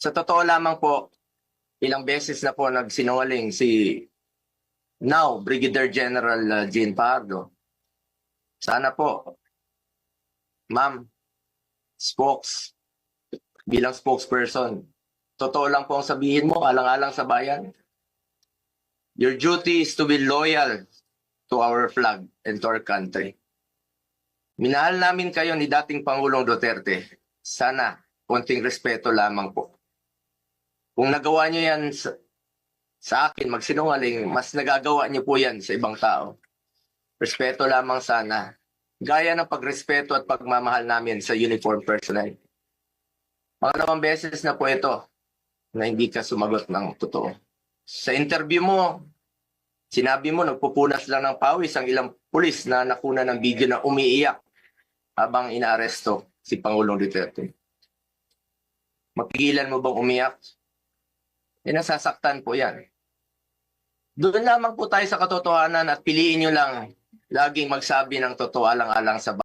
Sa totoo lamang po, ilang beses na po nagsinungaling si now Brigadier General uh, Jean Pardo. Sana po, ma'am, spokes, bilang spokesperson, totoo lang po ang sabihin mo, alang-alang sa bayan. Your duty is to be loyal to our flag and to our country. Minahal namin kayo ni dating Pangulong Duterte. Sana, konting respeto lamang po. Kung nagawa niyo yan sa, sa akin, magsinungaling, mas nagagawa niyo po yan sa ibang tao. Respeto lamang sana. Gaya ng pagrespeto at pagmamahal namin sa uniform personnel. Pangalawang beses na po ito na hindi ka sumagot ng totoo. Sa interview mo, sinabi mo nagpupunas lang ng pawis ang ilang pulis na nakuna ng video na umiiyak habang inaaresto si Pangulong Duterte. Mapigilan mo bang umiyak? Eh, nasasaktan po yan. Doon lamang po tayo sa katotohanan at piliin nyo lang laging magsabi ng totoo alang-alang sa